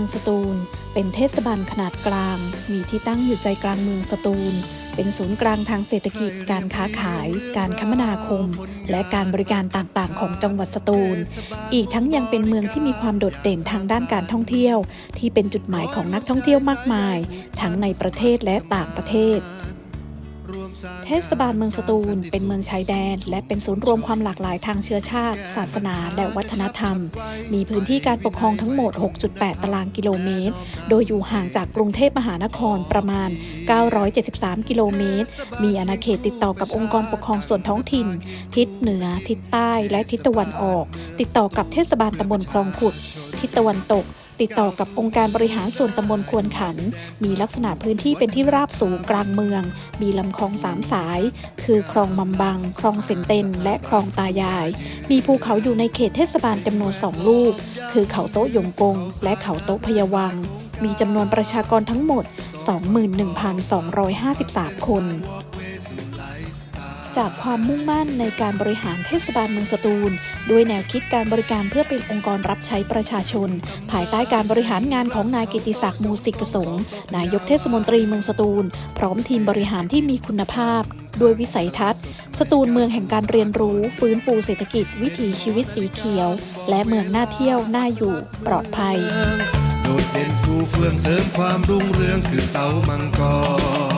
เมืองสตูล เป็นเทศบาลขนาดกลาง มีที่ตั้งอยู่ใจกลางเมืองสตูล เป็นศูนย์กลางทางเศรษฐกิจ การค้าขาย การคมนาคม และการบริการต่างๆ ของจังหวัดสตูล อีกทั้งยังเป็นเมืองที่มีความโดดเด่นทางด้านการท่องเที่ยว ที่เป็นจุดหมายของนักท่องเที่ยวมากมาย ทั้งในประเทศและต่างประเทศ เทศบาลเมืองสตูล เป็นเมืองชายแดน และเป็นศูนย์รวมความหลากหลายทางเชื้อชาติ ศาสนาและวัฒนธรรม มีพื้นที่การปกครองทั้งหมด 6.8 ตารางกิโลเมตร โดยอยู่ห่างจากกรุงเทพมหานครประมาณ 973 กิโลเมตร มีอาณาเขตติดต่อกับองค์กรปกครองส่วนท้องถิ่น ทิศเหนือ ทิศใต้ และทิศตะวันออก ติดต่อกับเทศบาลตำบลคลองขุด ทิศตะวันตก ติดต่อกับองค์การบริหารส่วนตำบลควนขัน มีลักษณะพื้นที่เป็นที่ราบสูงกลางเมือง มีลำคลองสามสาย คือคลองมัมบัง คลองเซนเตนและคลองตายาย มีภูเขาอยู่ในเขตเทศบาลจำนวนสองลูก คือเขาโต๊ะยงกง และเขาโต๊ะพยาวัง มีจำนวนประชากรทั้งหมด 21,253 คน จากความมุ่งมั่นในการบริหารเทศบาลเมืองสตูล ด้วยแนวคิดการบริการเพื่อเป็นองค์กรรับใช้ประชาชน ภายใต้การบริหารงานของนายกิติศักดิ์มูสิกประสงค์นายกเทศมนตรีเมืองสตูล พร้อมทีมบริหารที่มีคุณภาพด้วยวิสัยทัศน์ สตูลเมืองแห่งการเรียนรู้ ฟื้นฟูเศรษฐกิจ วิถีชีวิตสีเขียว และเมืองน่าเที่ยว น่าอยู่ ปลอดภัย โดดเด่นฟูเฟืองเสริมความรุ่งเรืองคือเสามังกร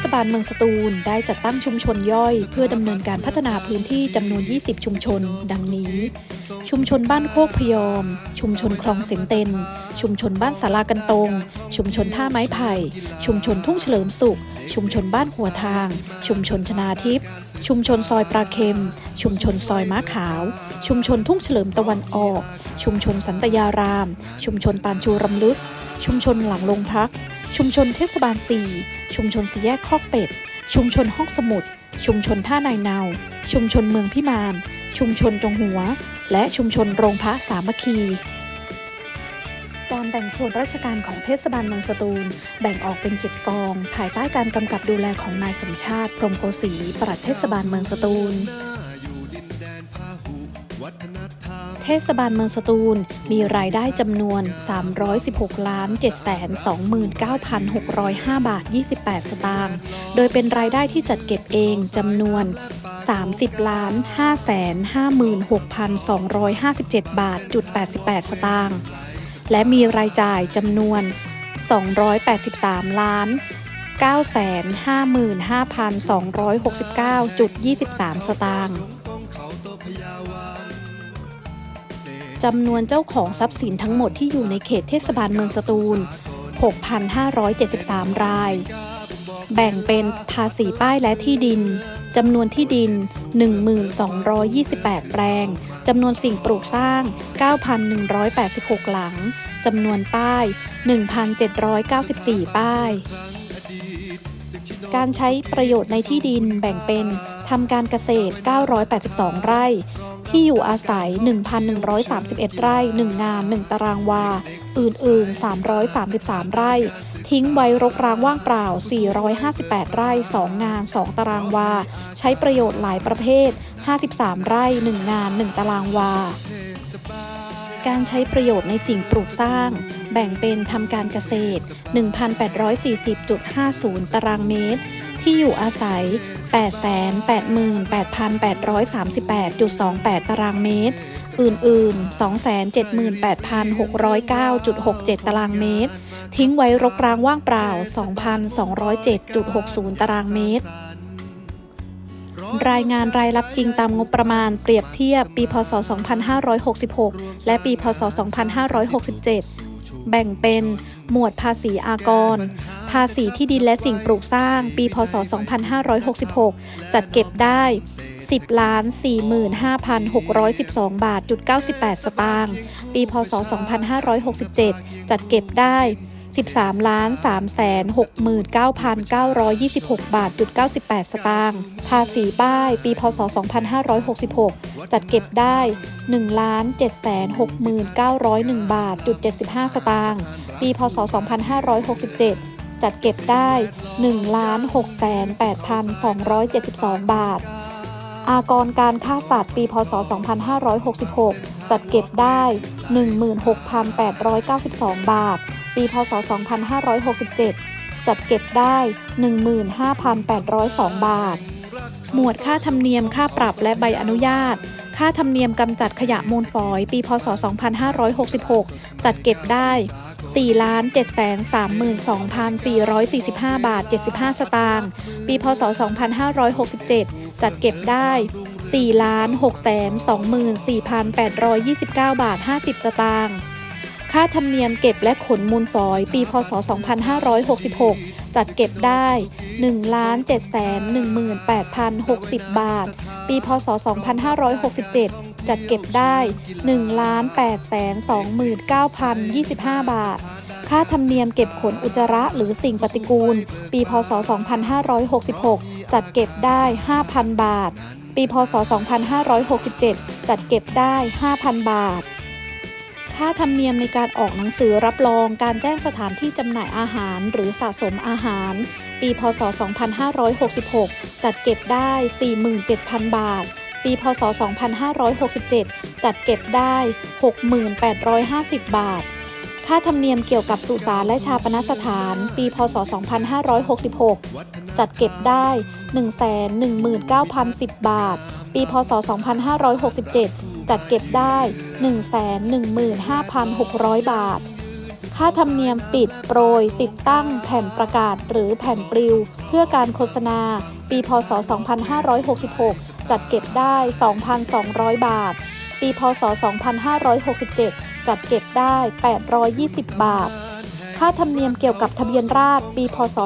ศบาลเมืองสตูลได้จัดตั้งชุมชนย่อย เพื่อดำเนินการพัฒนาพื้นที่จำนวน 20 ชุมชน ดังนี้ ชุมชนบ้านโคกพยอม ชุมชนคลองเสนเต็นชุมชนบ้านสารากันตรง ชุมชนท่าไม้ไผ่ ชุมชนทุ่งเฉลิมสุข ชุมชนบ้านหัวทาง ชุมชนชนาทิพย์ ชุมชนซอยปลาเค็ม ชุมชนซอยม้าขาว ชุมชนทุ่งเฉลิมตะวันออก ชุมชนสันตยาราม ชุมชนปานชูรำลึก ชุมชนหลังโรงพัก ชุมชนเทศบาล4 ชุมชนสี่แยกคอกเป็ด ชุมชนห้องสมุด ชุมชนท่านายเนา ชุมชนเมืองพิมาน ชุมชนจงหัว และชุมชนโรงพระสามัคคี การแบ่งส่วนราชการของเทศบาลเมืองสตูล แบ่งออกเป็นจิตกอง ภายใต้การกำกับดูแลของนายสมชาติ พรหมโกศีปลัดเทศบาลเมืองสตูล เทศบาลเมืองสตูล มีรายได้จำนวน 316ล้าน729,605 บาท 28 สตางค์ โดยเป็นรายได้ที่จัดเก็บเองจำนวน 30ล้าน556,257 บาทจุด88 สตางค์ และมีรายจ่ายจำนวน 283 ล้าน955,269.23 สตางค์ จำนวนเจ้าของทรัพย์สินทั้งหมดที่อยู่ในเขตเทศบาลเมืองสตูล 6,573 ราย แบ่งเป็นภาษีป้ายและที่ดิน จำนวนที่ดิน 1228 แปลง จำนวนสิ่งปลูกสร้าง 9,186 หลัง จำนวนป้าย 1,794 ป้าย การใช้ประโยชน์ในที่ดินแบ่งเป็นทำการเกษตร 982 ไร่ ที่อยู่อาศัย 1,131 ไร่ 1 งาน 1 ตารางวา อื่น ๆ 333 ไร่ ทิ้งไว้รกร้างว่างเปล่า 458 ไร่ 2 งาน 2 ตารางวา ใช้ประโยชน์หลายประเภท 53 ไร่ 1 งาน 1 ตารางวา การใช้ประโยชน์ในสิ่งปลูกสร้าง แบ่งเป็นทำการเกษตร 1,840.50 ตารางเมตรที่อยู่อาศัย 888,838.28 ตารางเมตร อื่นๆ 278,609.67 ตารางเมตร ทิ้งไว้รกร้างว่างเปล่า 2,207.60 ตารางเมตร รายงานรายรับจริงตามงบประมาณเปรียบเทียบ ปีพศ 2566 และปีพศ 2567 แบ่งเป็น หมวดภาษีอากร ภาษีที่ดินและสิ่งปลูกสร้าง ปี พศ 2566 จัดเก็บได้ 10ล้าน45,612 บาทจุด98 สตางค์ ปี พศ 2567 จัดเก็บได้ 13ล้าน3แสน69,926 บาทจุด98 สตางค์ ภาษีป้ายปีพศ 2566 จัดเก็บได้ 1 ล้าน7แสน69,001 บาทจุด75 สตางค์ ปีพศ 2567 จัดเก็บได้ 1 ล้าน6แสน8,272 บาท อากรการฆ่าสัตว์ปีพศ 2566 จัดเก็บได้ 16,892 บาท ปีพศ 2567 จัดเก็บได้ 15,802 บาท หมวดค่าธรรมเนียมค่าปรับและใบอนุญาต ค่าธรรมเนียมกำจัดขยะมูลฝอย ปีพศ 2566 จัดเก็บได้4,732,445 บาท 75 สตางค์ ปี พศ 2567 จัดเก็บได้ 4,624,829 บาท 50 สตางค์ค่าธรรมเนียมเก็บและขนมูลฝอย ปี พศ 2566 จัดเก็บได้1,718,060 บาท ปี พศ 2567 จัดเก็บได้1,829,025 บาท ค่าธรรมเนียมเก็บขนอุจจาระหรือสิ่งปฏิกูล ปี พศ 2566 จัดเก็บได้ 5,000 บาท ปี พศ 2567 จัดเก็บได้ 5,000 บาท ค่าธรรมเนียมในการออกหนังสือรับรองการแจ้งสถานที่จำหน่ายอาหารหรือสะสมอาหาร ปี พศ 2566 จัดเก็บได้ 47,000 บาท ปี พศ 2567 จัดเก็บได้ 6850 บาทค่าธรรมเนียมเกี่ยวกับสุสานและชาปนสถาน ปี พศ 2566 จัดเก็บได้ 119,010 บาท ปีพศ 2567 จัดเก็บได้ 115,600 บาท ค่าธรรมเนียมปิดโปรย ติดตั้งแผ่นประกาศหรือแผ่นปลิว เพื่อการโฆษณา ปีพศ 2566 จัดเก็บได้ 2,200 บาท ปีพศ 2567 จัดเก็บได้ 820 บาท ค่าธรรมเนียมเกี่ยวกับทะเบียนราษฎรปีพศ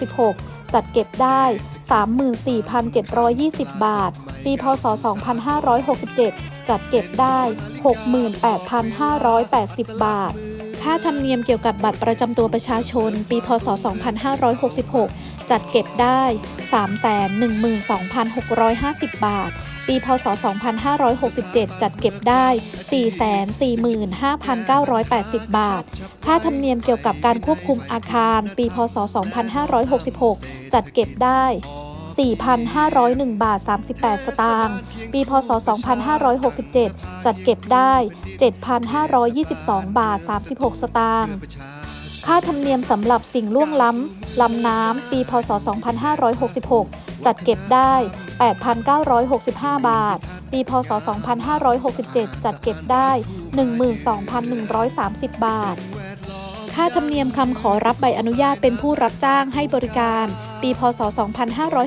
2566 จัดเก็บได้ 34,720 บาท ปีพศ 2567 จัดเก็บได้ 68,580 บาท ค่าธรรมเนียมเกี่ยวกับบัตรประจำตัวประชาชน ปีพศ 2566 จัดเก็บได้ 312,650 บาท ปีพศ 2567 จัดเก็บได้ 445,980 บาท ค่าธรรมเนียมเกี่ยวกับการควบคุมอาคาร ปีพศ 2566 จัดเก็บได้4,501 บาท 38 สตางค์ ปี พศ 2567 จัดเก็บได้ 7,522 บาท 36 สตางค์ ค่าธรรมเนียมสำหรับสิ่งล่วงล้ำลำน้ำ ปี พศ 2566 จัดเก็บได้ 8,965 บาท ปีพศ 2567 จัดเก็บได้ 12,130 บาท ค่าธรรมเนียมคำขอรับใบอนุญาตเป็นผู้รับจ้างให้บริการ ปีพศ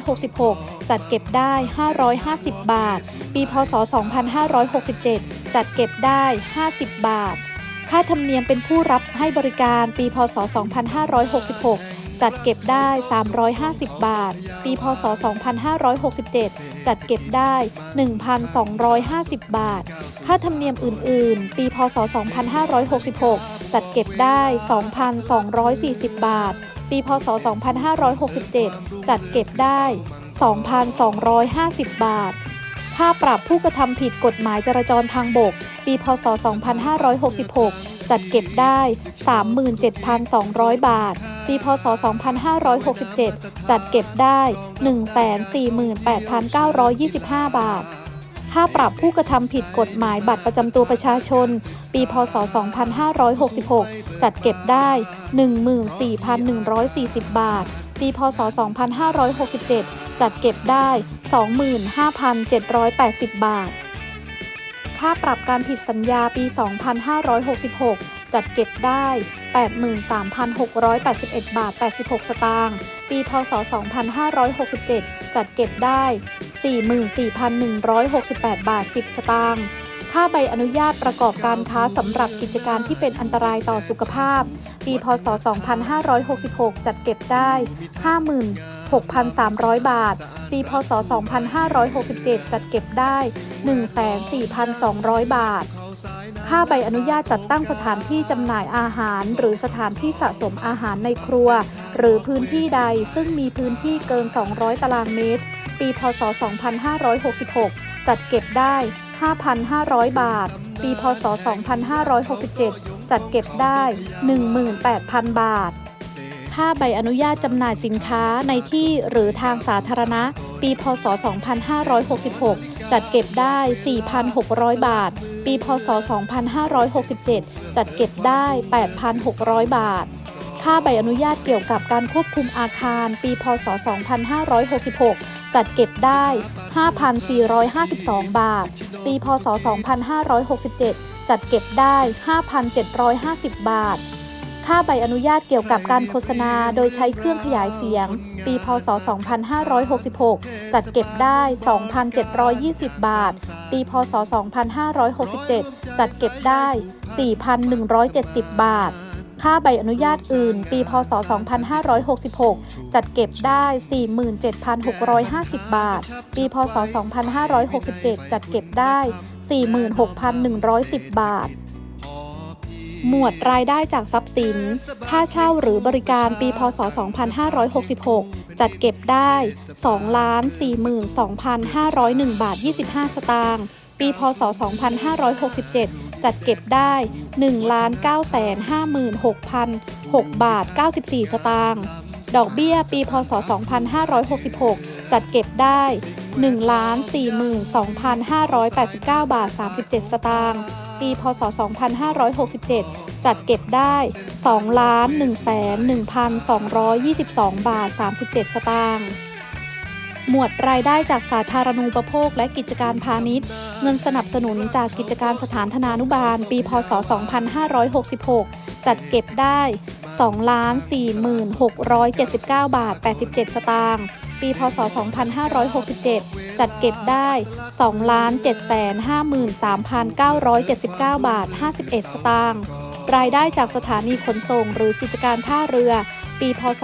2566 จัดเก็บได้ 550 บาท ปีพศ 2567 จัดเก็บได้ 50 บาท ค่าธรรมเนียมเป็นผู้รับให้บริการ ปีพศ 2566 จัดเก็บได้ 350 บาท ปีพศ 2567 จัดเก็บได้ 1,250 บาท ค่าธรรมเนียมอื่น ๆ ปีพศ 2566 จัดเก็บได้ 2,240 บาท ปีพศ 2567 จัดเก็บได้ 2,250 บาท ค่าปรับผู้กระทำผิดกฎหมายจราจรทางบก ปีพศ 2566 จัดเก็บได้ 37,200 บาท ปีพศ 2567 จัดเก็บได้ 148,925 บาท ค่าปรับผู้กระทำผิดกฎหมายบัตรประจำตัวประชาชน ปีพศ 2566 จัดเก็บได้ 14,140 บาท ปีพศ 2567 จัดเก็บได้ 25,780 บาทาปรับการผิดสัญญาปี 2566 จัดเก็บได้ 83,681 บาท 86 สตางค์ ปี พศ 2567 จัดเก็บได้ 44,168 บาท 10 สตางค์ ค่าใบอนุญาตประกอบการค้าสำหรับกิจการที่เป็นอันตรายต่อสุขภาพ ปีพศ 2566 จัดเก็บได้ 56,300 บาท ปีพศ 2567 จัดเก็บได้ 14,200 บาท ค่าใบอนุญาตจัดตั้งสถานที่จำหน่ายอาหาร หรือสถานที่สะสมอาหารในครัว หรือพื้นที่ใดซึ่งมีพื้นที่เกิน 200 ตารางเมตร ปี พศ 2566 จัดเก็บได้ 5,500 บาท ปี พศ 2567 จัดเก็บได้ 18,000 บาท ค่าใบอนุญาตจำหน่ายสินค้าในที่หรือทางสาธารณะ ปีพศ 2566 จัดเก็บได้ 4,600 บาท ปีพศ 2567 จัดเก็บได้ 8,600 บาทค่าใบอนุญาตเกี่ยวกับการควบคุมอาคาร ปี พศ 2566จัดเก็บได้ 5,452 บาท ปี พศ 2567 จัดเก็บได้ 5,750 บาท ค่าใบอนุญาตเกี่ยวกับการโฆษณาโดยใช้เครื่องขยายเสียง ปี พศ 2566 จัดเก็บได้ 2,720 บาท ปี พศ 2567 จัดเก็บได้ 4,170 บาท ค่าใบอนุญาตอื่น ปีพศ 2566 จัดเก็บได้ 47,650 บาท ปีพศ 2567 จัดเก็บได้ 46,110 บาทหมวดรายได้จากทรัพย์สิน ค่าเช่าหรือบริการปี พศ 2566 จัดเก็บได้ 2,42,501 บาท 25 สตางค์ ปี พศ 2567 จัดเก็บได้ 1,956,006 บาท 94 สตางค์ ดอกเบี้ยปีพศ 2566 จัดเก็บได้ 1,42,589 บาท 37 สตางค์ ปีพศ 2567 จัดเก็บได้ 2,111,222 บาท 37 สตางค์ หมวดรายได้จากสาธารณูปโภคและกิจการพาณิชย์ เงินสนับสนุนจากกิจการสถานธนานุบาล ปี พศ 2566 จัดเก็บได้ 2,4679 บาท 87 สตางค์ปี พศ 2567 จัดเก็บได้ 2,753,979 บาท 51 สตางค์รายได้จากสถานีขนส่งหรือกิจการท่าเรือ ปี พศ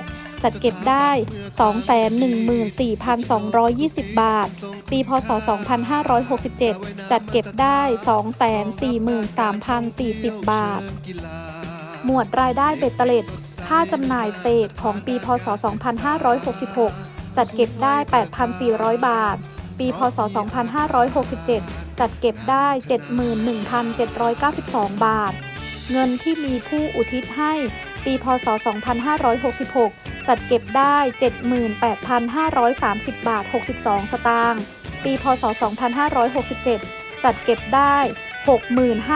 2566 จัดเก็บได้ 214,220 บาท ปี พศ 2567 จัดเก็บได้ 243,040 บาท หมวดรายได้เบ็ดเตล็ด ค่าจำหน่ายเศษของปี พศ 2566 จัดเก็บได้ 8,400 บาท ปี พศ 2567 จัดเก็บได้ 71,792 บาทเงินที่มีผู้อุทิศให้ ปี พศ 2566 จัดเก็บได้ 78,530 บาท 62 สตางค์ปีพศ 2567 จัดเก็บได้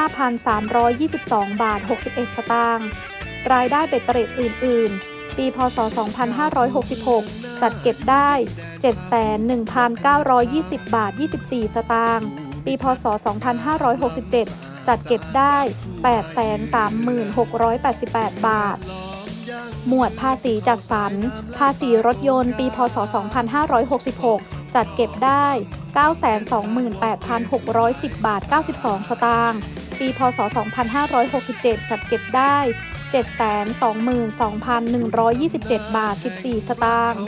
65,322 บาท 61 สตางค์รายได้เบ็ดเตร็ดอื่น ๆ ปีพศ 2566 จัดเก็บได้ 7,1,920 บาท 24 สตางค์ปีพศ 2567 จัดเก็บได้ 836,88 บาท หมวดภาษีจัดสรร ภาษีรถยนต์ ปี พศ 2566 จัดเก็บได้ 928,610 บาท 92 สตางค์ ปี พศ 2567 จัดเก็บได้ 722,127 บาท 14 สตางค์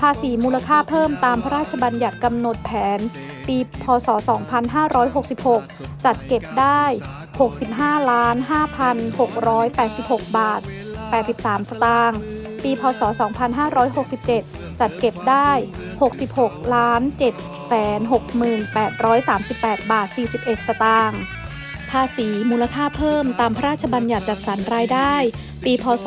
ภาษีมูลค่าเพิ่มตามพระราชบัญญัติกำหนดแผน ปี พศ 2566 จัดเก็บได้ 65,5686 บาท 83 สตางค์ปีพศ 2567 จัดเก็บได้ 66ล้าน7 68,838 บาท 41 สตางค์ภาษีมูลค่าเพิ่มตามพระราชบัญญัติจัดสรรรายได้ ปีพศ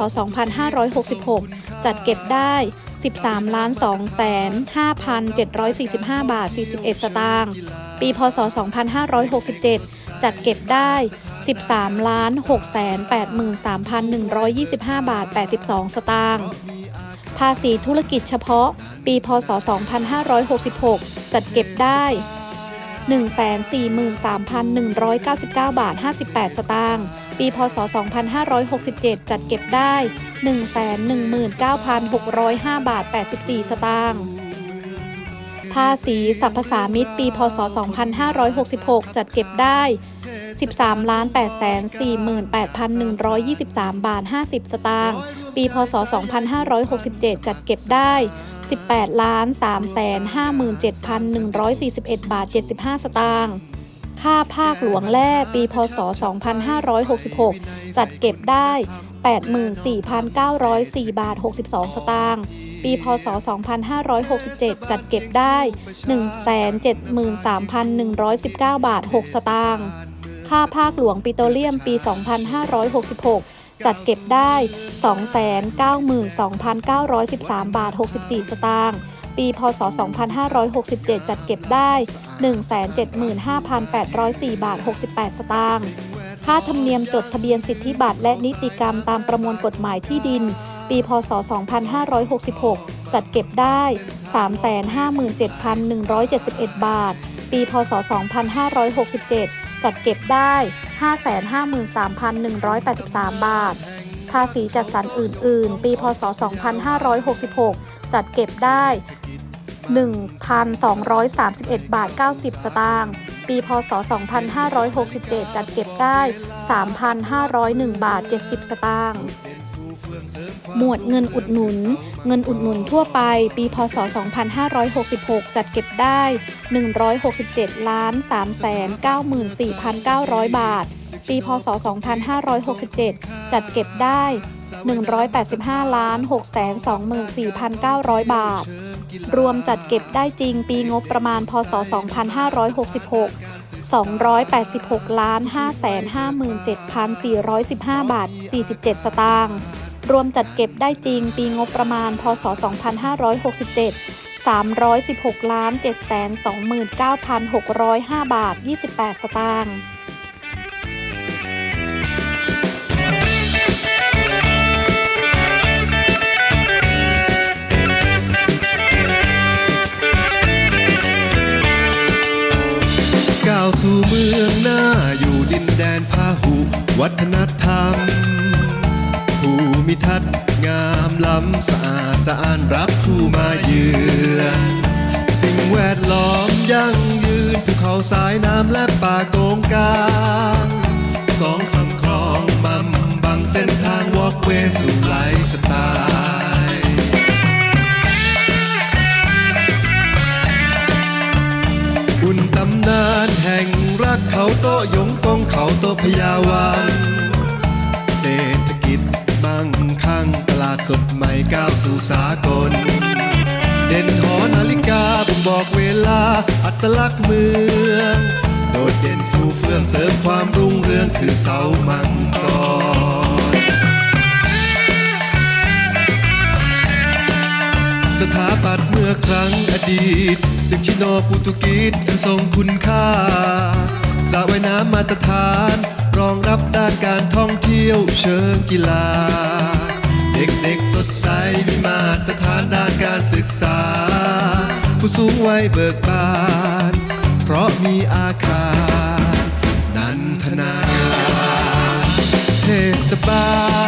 2566 จัดเก็บได้ 13ล้าน2แสน5,745 บาท 41 สตางค์ ปีพศ 2567 จัดเก็บได้ 13ล้าน683,125 บาท 82 สตางค์ภาษีธุรกิจเฉพาะ ปีพศ 2566 จัดเก็บได้ 143,199 บาท 58 สตางค์ ปี พศ 2567 จัดเก็บได้ 119,605 บาท 84 สตางค์ ภาษีสรรพสามิตปี พศ 2566 จัดเก็บได้ 13ล้าน8 4 8 1 2 3 บาท 50 สตางค์ ปี พศ 2567 จัดเก็บได้ 18ล้าน3 5 7 1 4 1 บาท 75 สตางค์ ค่าภาคหลวงแร่ปี พศ 2566 จัดเก็บได้ 84,904 บาท 62 สตางค์ ปี พศ 2567 จัดเก็บได้ 173,119 บาท 6 สตางค์ ค่าภาคหลวงปิโตรเลียมปี 2566 จัดเก็บได้ 292,913 บาท 64 สตางค์ ปี พศ 2567 จัดเก็บได้ 175,804 บาท 68 สตางค์ ค่าธรรมเนียมจดทะเบียนสิทธิบัตรและนิติกรรมตามประมวลกฎหมายที่ดิน ปี พศ 2566 จัดเก็บได้ 357,171 บาท ปี พศ 2567 จัดเก็บได้ 553,183 บาท ภาษีจัดสรรอื่น ๆ ปี พศ 2566 จัดเก็บได้ 1,231 บาท 90 สตางค์ปี พศ 2567 จัดเก็บได้ 3,501 บาท 70 สตางค์ หมวดเงินอุดหนุน เงินอุดหนุนทั่วไป ปีพศ 2566 จัดเก็บได้ 167ล้าน394,900 บาท ปีพศ 2567 จัดเก็บได้ 185ล้าน624,900 บาท รวมจัดเก็บได้จริงปีงบประมาณ พศ 2566 286ล้าน557,415 บาท 47 สตางค์ รวมจัดเก็บได้จริงปีงบประมาณ พศ 2567 316ล้าน729,605 บาท 28 สตางค์ก้าวสู่เมืองหน้าอยู่ดินแดนพาหุ วัฒนธรรม มิทัศน์งามล้ำสะอาดสะอ้านรับผู้มาเยือนสิ่งแวดล้อมยั่งยืนภูเขาสายน้ำและป่าโกงกางสองฝั่งคลองมัมบังเส้นทางวอล์กเวย์สู่ไลฟ์สไตล์อุ่นตำนานแห่งรักเขาโตยงกงเขาโตพยาวัง สากล เด่นหอนาฬิกาบ่งบอกเวลาอัตลักษณ์เมือง โดดเด่นฟูเฟื่องเสริมความรุ่งเรืองคือเสามังกร สถาปัตย์เมื่อครั้งอดีตตึกชิโนโปุตุกีสยังทรงคุณค่าสระว่ายน้ำมาตรฐาน รองรับด้านการท่องเที่ยวเชิงกีฬา ด็กๆสดใสมีมาตรฐานด้านการศึกษา ผู้สูงวัยเบิกบาน เพราะมีอาคาร นันทนาการเทศบาล